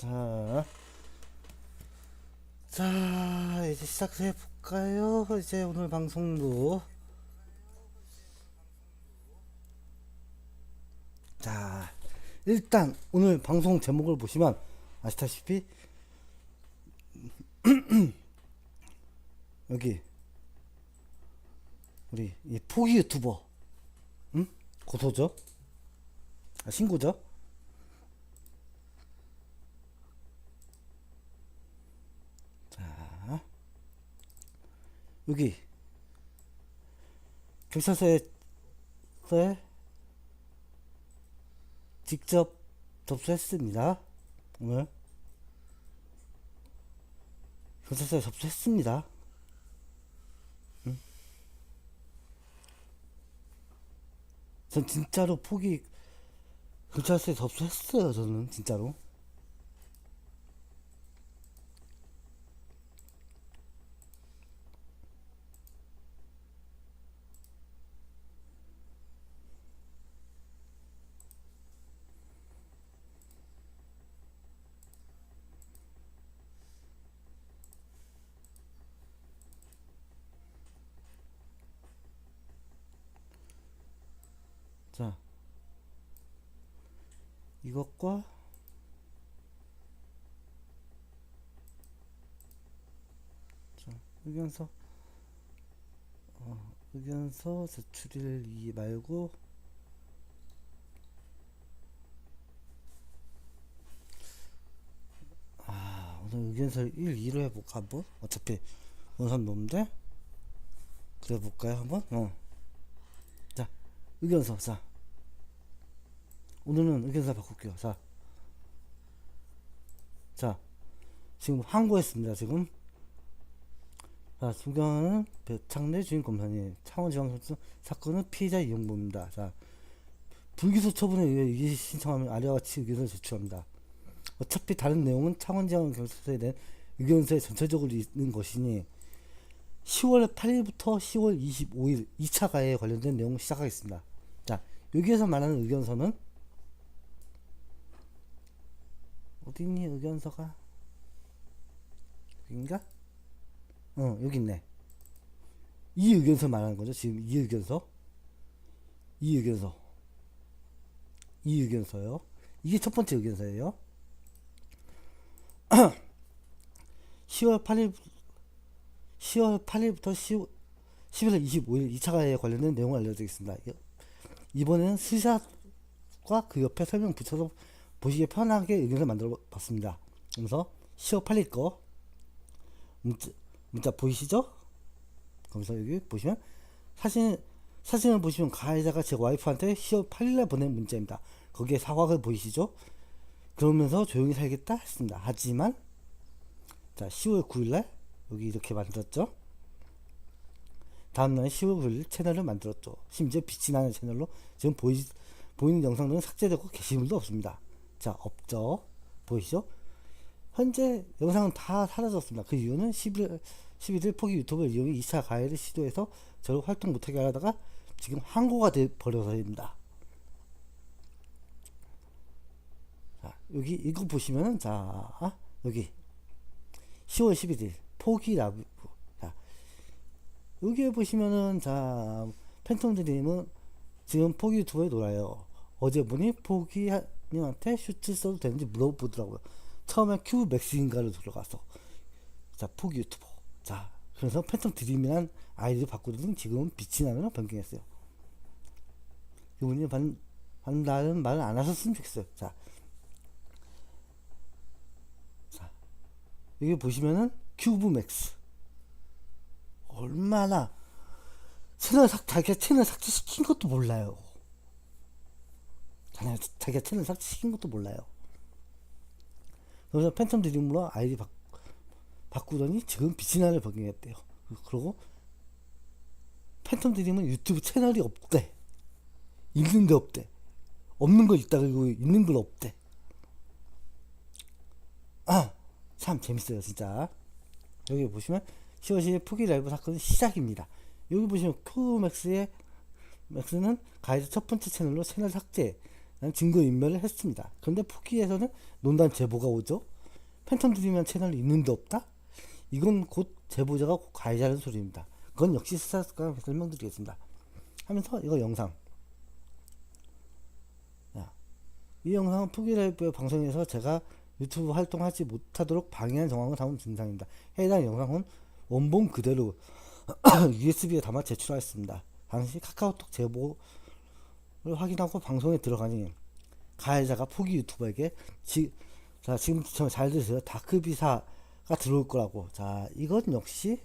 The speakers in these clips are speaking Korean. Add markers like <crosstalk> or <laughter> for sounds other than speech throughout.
자, 자 이제 시작해 볼까요? 이제 오늘 방송도 자 일단 오늘 방송 제목을 보시면 아시다시피 <clears throat> 여기 우리 이 포기 유튜버 응? 고소죠? 아, 신고죠? 여기 경찰서에 서에 직접 접수했습니다. 오늘 경찰서에 접수했습니다. 응? 전 진짜로 포기 경찰서에 접수했어요. 저는 진짜로. 자, 이것과 자, 의견서 어, 의견서 제출일 이 말고 아 오늘 의견서 1, 2로 해볼까 한번? 어차피 원산 넘는데? 그래 볼까요 한번? 어. 자 의견서 자 오늘은 의견서 바꿀게요. 자, 자, 지금 항고했습니다. 지금. 자, 존경하는 배창래 주인 검사님, 창원지방소청 사건은 피해자 이용범입니다. 자, 불기소 처분에 의해 이의 신청하면 아래와 같이 의견서를 제출합니다. 어차피 다른 내용은 창원지방경찰서에 대한 의견서에 전체적으로 있는 것이니 10월 8일부터 10월 25일 2차 가해에 관련된 내용을 시작하겠습니다. 자, 여기에서 말하는 의견서는 어디니 의견서가? 여긴가? 어 여기 있네. 이 의견서 말하는 거죠 지금? 이 의견서? 이 의견서. 이 의견서요? 이게 첫 번째 의견서예요. 10월 8일 10월 8일부터 10, 11월 25일 2차 가해에 관련된 내용을 알려드리겠습니다. 이번에는 스샷과 그 옆에 설명 붙여서 보시기에 편하게 의견을 만들어 봤습니다. 그래서 10월 8일 거 문자, 문자 보이시죠? 거기서 여기 보시면 사진 사진을 보시면 가해자가 제 와이프한테 10월 8일날 보낸 문자입니다. 거기에 사과를 보이시죠? 그러면서 조용히 살겠다 했습니다. 하지만 자 10월 9일날 여기 이렇게 만들었죠. 다음날 10월 9일 채널을 만들었죠. 심지어 빛이 나는 채널로 지금 보이, 보이는 영상들은 삭제되고 게시물도 없습니다. 자, 없죠. 보이시죠? 현재 영상은 다 사라졌습니다. 그 이유는 11일, 11일 포기 유튜브를 이용해 2차 가해를 시도해서 저를 활동 못하게 하다가 지금 항고가 돼 버려서입니다. 자, 여기 이거 보시면은 자, 여기 10월 11일 포기 라브 자, 여기에 보시면은 자, 팬텀 드림은 지금 포기 유튜브에 놀아요. 어제 보니 포기 님한테 슈트 써도 되는지 물어보더라고요. 처음에 큐 맥스인가로 들어가서 자 포기 유튜버 자 그래서 팬텀 드림이란 아이디를 바꾸더니 지금은 빛이 나면 변경했어요. 이분이 반, 반다는 말을 안 하셨으면 좋겠어요. 자, 자 여기 보시면은 큐브 맥스 얼마나 채널 삭 자기가 채널 삭제시킨 것도 몰라요. 자기가, 자기가 채널 삭제시킨 것도 몰라요. 그래서 팬텀 드림으로 아이디 바, 바꾸더니 지금 비치나를 변경했대요. 그리고 팬텀 드림은 유튜브 채널이 없대. 있는데 없대. 없는 거 있다 그리고 있는 걸 없대. 아, 참 재밌어요, 진짜. 여기 보시면 10월 10일 포기 라이브 사건은 시작입니다. 여기 보시면 큐맥스의 맥스는 가이드 첫 번째 채널로 채널 삭제 증거 인멸을 했습니다. 그런데 포기에서는 논단 제보가 오죠. 팬텀 드림이라는 채널이 있는데 없다? 이건 곧 제보자가 가해자라는 소리입니다. 그건 역시 수사관 설명드리겠습니다. 하면서 이거 영상. 야, 이 영상은 포기라이브의 방송에서 제가 유튜브 활동하지 못하도록 방해한 정황을 담은 증상입니다. 해당 영상은 원본 그대로 <clears throat> USB에 담아 제출하였습니다. 당시 카카오톡 제보를 확인하고 방송에 들어가니 가해자가 포기 유튜버에게 지, 자 지금 저잘 들으세요. 다크 비사가 들어올 거라고. 자 이건 역시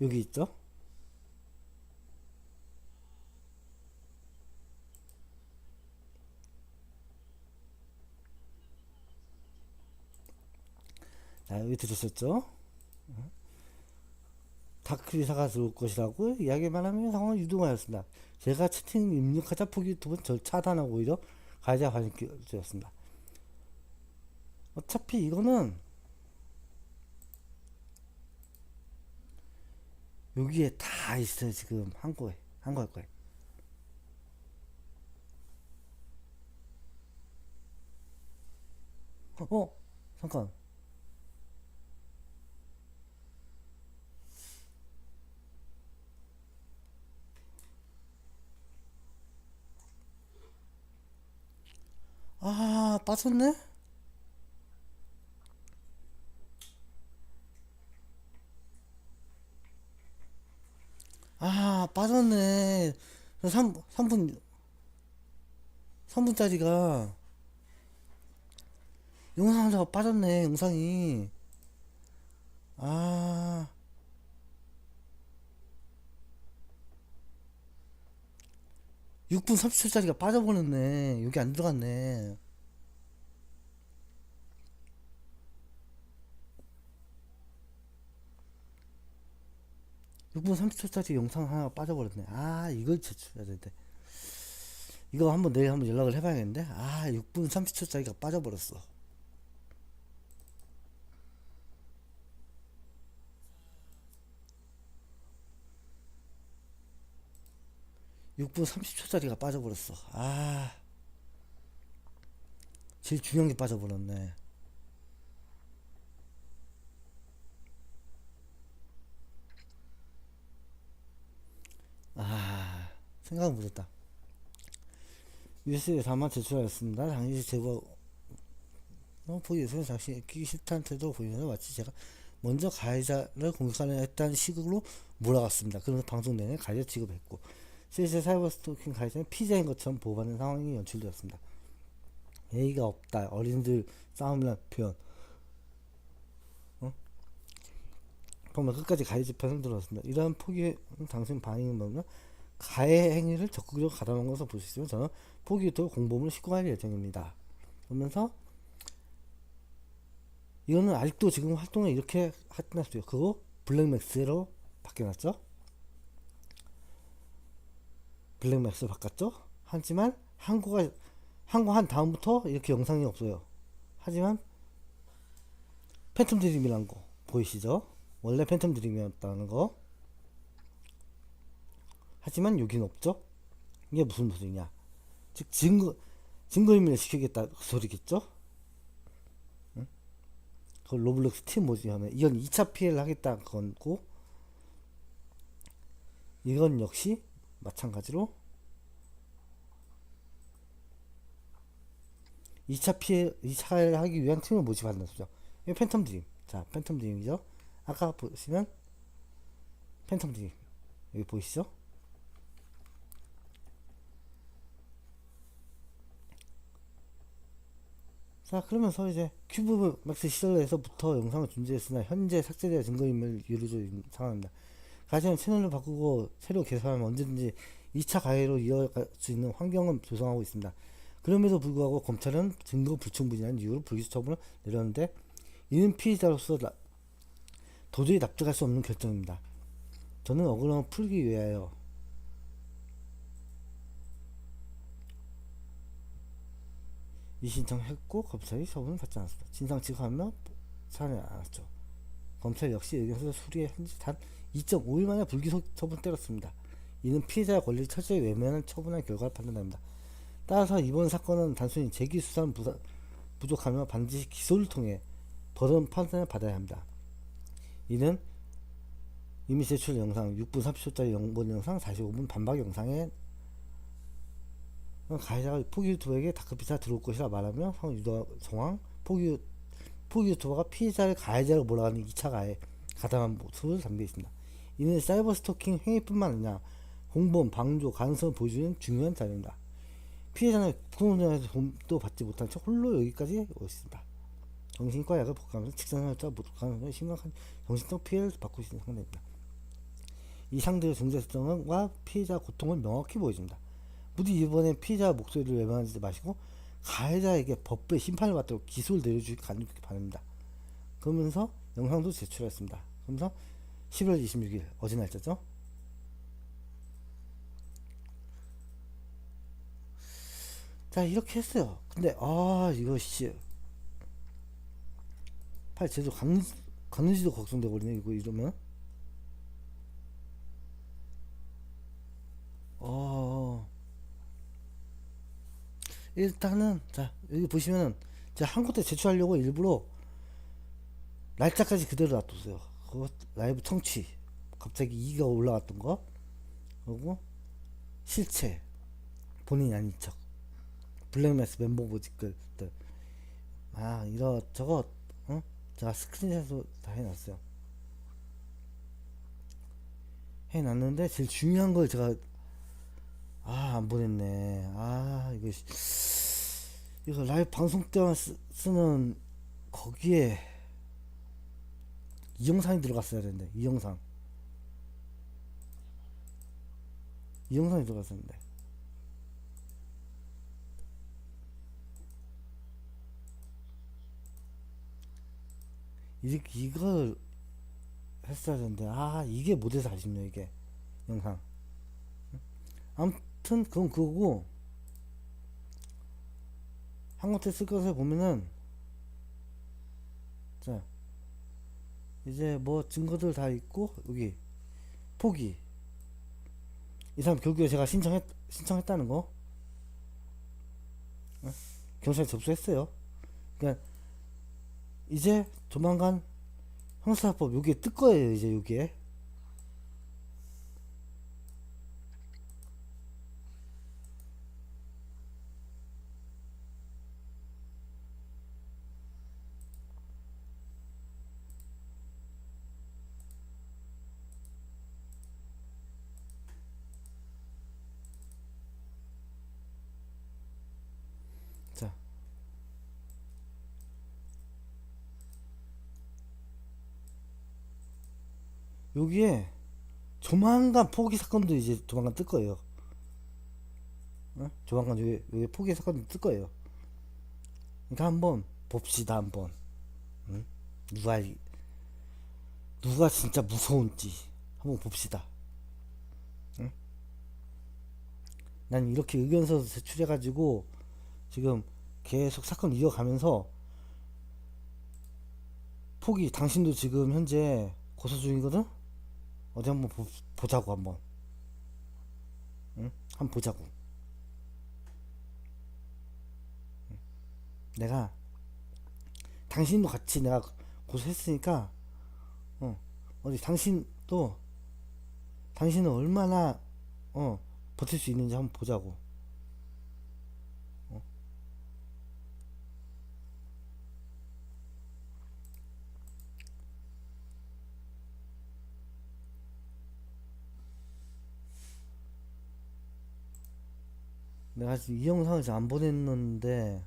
여기 있죠. 자, 여기 들으셨죠? 다크리 사가 들어올 것이라고 이야기만 하면 상황을 유도하였습니다. 제가 채팅 입력하자 포기 유튜브는 절 차단하고 오히려 가해자 관계였습니다. 어차피 이거는 여기에 다 있어요 지금 한 거에 한 거일 거예요. 어, 어 잠깐 아 빠졌네 아 빠졌네 3, 3분 3분짜리가 영상 하다가 빠졌네 영상이. 아. 6분 30초짜리가 빠져버렸네. 여기 안 들어갔네 육분 30초짜리 영상 하나 빠져버렸네 아 이걸 제출해야 되는데 이거 한번 내일 한번 연락을 해봐야겠는데 아 6분 30초짜리가 빠져버렸어 6분 30초짜리가 빠져버렸어. 아. 제일 중요한 게 빠져버렸네. 아, 생각은 못했다. USB에 담아 제출하였습니다. 당시 제보, 어, 보기에서는 당시 끼기 싫다는 태도 보이면 마치 제가 먼저 가해자를 공격하려 했다는 식으로 몰아갔습니다. 그러면서 방송 내내 가해자 취급했고, 실제 사이버 스토킹 가해자는 피자인 것처럼 보호받는 상황이 연출되었습니다. 예의가 없다. 어린이들 싸움이란 표현. 어? 보면 끝까지 가해자 편을 들었습니다. 이러한 포기 당신 반응은 뭐냐? 가해 행위를 적극적으로 가담한 볼수 있으면 저는 포기 유튜브 공범을 신고할 예정입니다. 그러면서 이거는 아직도 지금 활동을 이렇게 해놨어요. 그거 블랙맥스로 바뀌어놨죠. 블랙맥스 바꿨죠. 하지만 한국가 한국 한 다음부터 이렇게 영상이 없어요. 하지만 팬텀 드림이란 거 보이시죠? 원래 팬텀 드림이었다는 거. 하지만 여기는 없죠. 이게 무슨 소리냐? 즉 증거 증거인멸 시키겠다 그 소리겠죠? 응? 그 로블록스 팀 뭐지 하면 이건 2차 피해를 하겠다 그거고 이건 역시 마찬가지로 2차 피해 2차를 하기 위한 팀을 모집한다 소죠. 이 팬텀 드림. 자, 팬텀 드림이죠. 아까 보시면 팬텀 드림 여기 보이시죠? 자 그러면서 이제 큐브 맥스 시절에서부터 영상을 존재했으나 현재 삭제되어 이루어져 있는 상황입니다. 가장 채널을 바꾸고 새로 개설하면 언제든지 2차 가해로 이어갈 수 있는 환경은 조성하고 있습니다. 그럼에도 불구하고 검찰은 증거 불충분이라는 이유로 불기소 처분을 내렸는데 이는 피의자로서 나, 도저히 납득할 수 없는 결정입니다. 저는 억울함을 풀기 위하여 이 신청했고 검찰이 처분을 받지 않았습니다. 진상 취급하며 사안을 안 왔죠. 검찰 역시 의견서 수리에 현재 단 2.5일 만에 불기소 처분 때렸습니다. 이는 피해자의 권리를 철저히 외면한 처분한 결과를 판단합니다. 따라서 이번 사건은 단순히 재기 수사는 부족하며 반드시 기소를 통해 더러운 판단을 받아야 합니다. 이는 이미 제출 영상 6분 30초짜리 영본 영상 45분 반박 영상에 가해자가 포기 유튜버에게 다크피사 들어올 것이라 말하며 성 유도 정황 포기 유- 포기 유튜버가 피해자를 가해자로 몰아가는 2차 가해 가담한 모습을 담겨 있습니다. 이는 사이버 스토킹 행위뿐만 아니라 공범, 방조, 가능성을 보여주는 중요한 자료입니다. 피해자는 구금전에서 도움도 받지 못한 채 홀로 여기까지 오셨습니다. 정신과 약을 복용하면서 못 가능성에 심각한 정신적 피해를 받고 있는 상태입니다. 이 상대의 중대성과 피해자 고통을 명확히 보여줍니다. 부디 이번에 피해자 목소리를 외면하지 마시고 가해자에게 법의 심판을 받도록 기소를 내려주기 간곡히 바랍니다. 그러면서 영상도 제출했습니다. 그러면서 11월 26일 어제 날짜죠? 자 이렇게 했어요. 근데 아 이거 씨, 팔 제대로 강 가는지도 걱정돼 버리네 이거 이러면. 어 일단은 자 여기 보시면은 제가 한 곳에 제출하려고 일부러 날짜까지 그대로 놔뒀어요. 그거 라이브 청취 갑자기 2가 올라왔던 거 그리고 실체 본인이 아닌 척 블랙메스 멤버 보직글들 아 이것저것 어? 제가 스크린샷으로 다 해놨어요. 해놨는데 제일 중요한 걸 제가 아 안 보냈네. 아 이거 씨- 이거 라이브 방송 때만 쓰, 쓰는 거기에 이 영상이 들어갔어야 되는데 이 영상. 이 영상이 들어갔었는데 이렇게 이걸 했어야 되는데 아 이게 못해서 아쉽네 이게. 영상. 아무튼 그건 그거고 쓸 것을 보면은 자 이제 뭐 증거들 다 있고 여기 포기. 이 사람 결국에 제가 신청했 신청했다는 거. 어? 경찰에 접수했어요. 그러니까 이제 조만간 형사법 여기에 뜰 거예요 이제 여기에 자 여기에 조만간 포기 사건도 이제 조만간 뜰 거예요. 어? 조만간 여기, 여기 포기 사건도 뜰 거예요. 그러니까 한번 봅시다 한번. 응? 누가 이- 누가 진짜 무서운지 한번 봅시다. 응? 난 이렇게 의견서 제출해가지고 지금 계속 사건 이어가면서 포기 당신도 지금 현재 고소 중이거든? 어디 한번 보, 보자고 한번 응? 한번 보자고 응. 내가 당신도 같이 내가 고소했으니까 어, 어디 당신도 당신은 얼마나 어, 버틸 수 있는지 한번 보자고 내가 지금 이 지금 안 보냈는데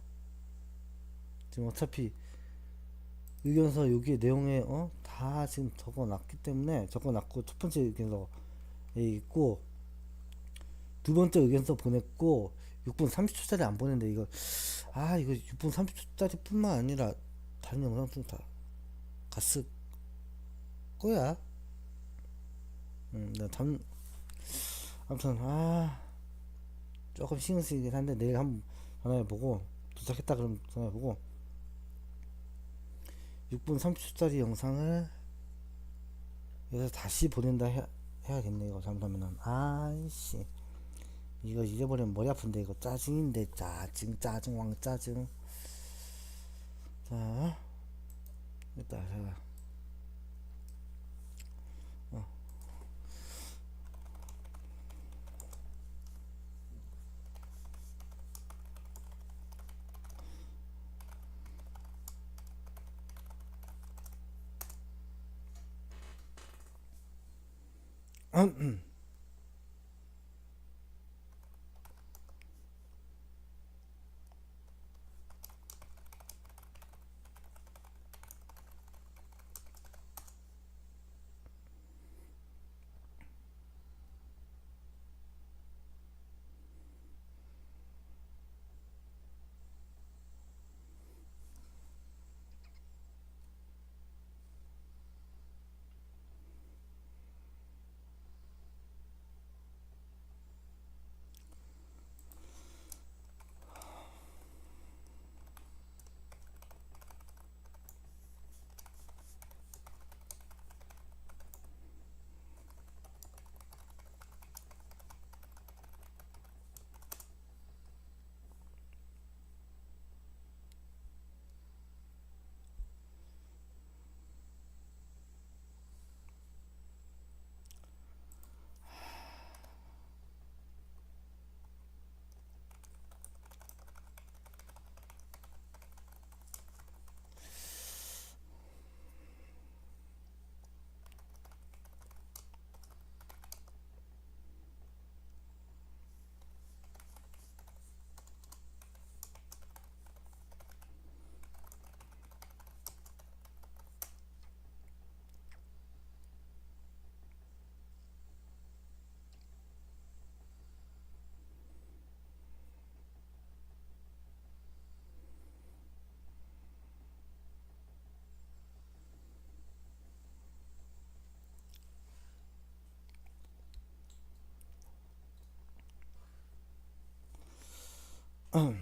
지금 어차피 의견서 여기 내용에 어? 다 지금 적어놨기 때문에 적어놨고 첫 번째 의견서에 있고 두 번째 의견서 보냈고 6분 30초짜리 안 보냈는데 이거 아 이거 6분 30초짜리 뿐만 아니라 다른 영상도 다 갔을 거야 음, 나 잠, 아무튼 아 조금 신경 쓰이긴 한데 내일 한번 전화해보고 도착했다 그럼 전화해보고. 6분 30초짜리 영상을 그래서 다시 보낸다 해, 해야겠네 이거 잘못하면은 아이씨. 이거 잊어버리면 머리 아픈데 이거 짜증인데 짜증 짜증 왕 짜증. 자 됐다. 자 嗯嗯。Um.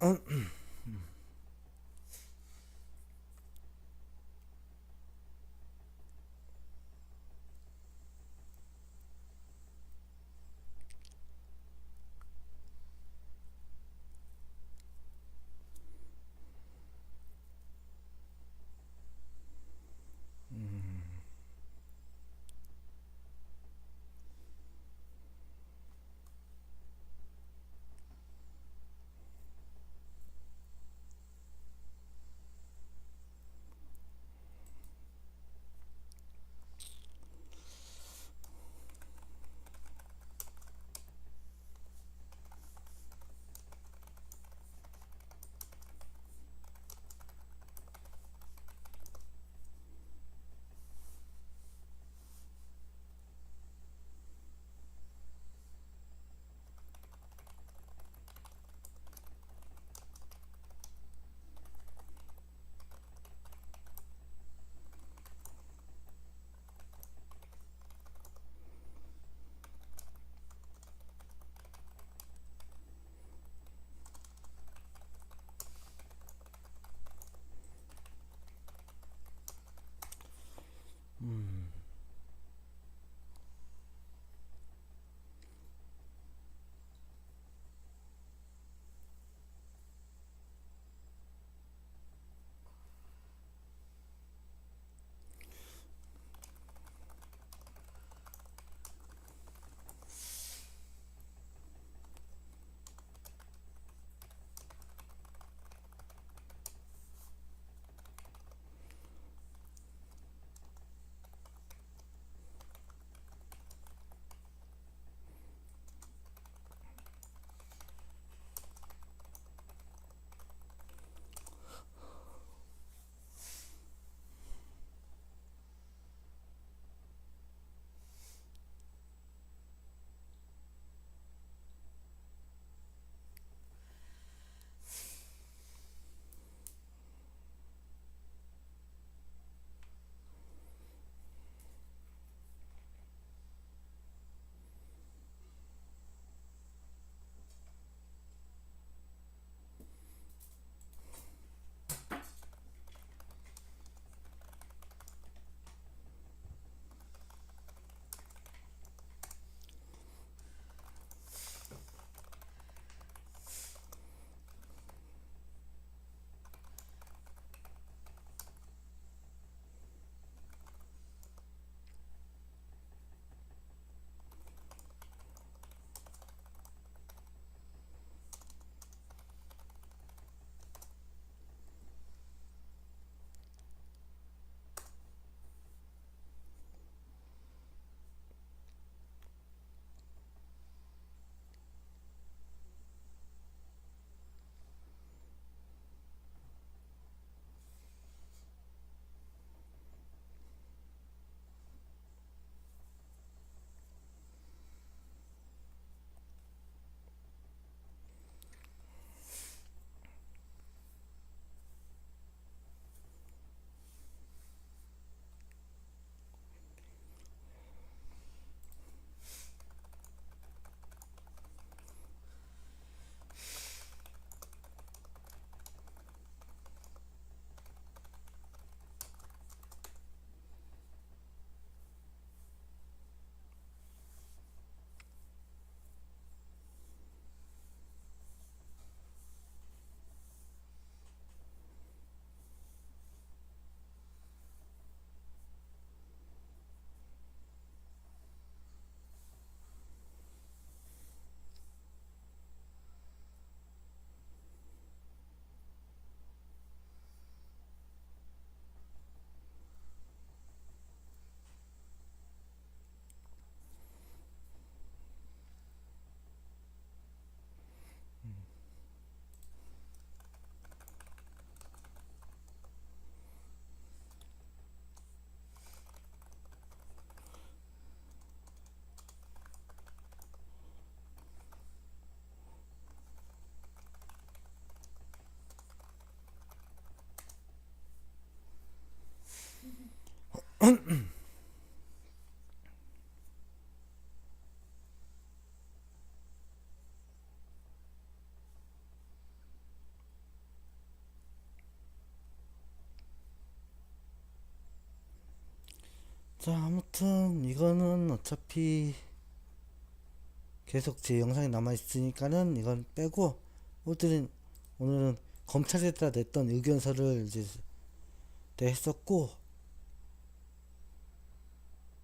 um. <clears throat> 자 아무튼 이거는 어차피 계속 제 영상이 남아 있으니까는 이건 빼고 오늘은 오늘은 검찰에다 냈던 의견서를 이제 냈었고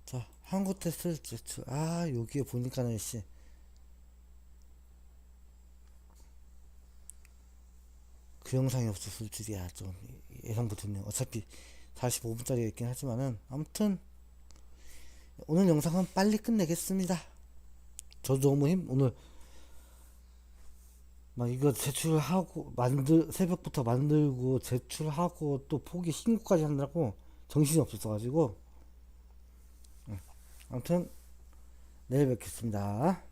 자 한국 테스트 제출 아 여기에 보니까는 씨. 그 영상이 없었을 줄이야 좀 예상 못했네요. 어차피 45분짜리 있긴 하지만은 아무튼 오늘 영상은 빨리 끝내겠습니다. 저도 너무 힘 오늘 막 이거 제출하고 만들 새벽부터 만들고 제출하고 또 포기 신고까지 한다고 정신이 없었어 가지고. 아무튼 내일 뵙겠습니다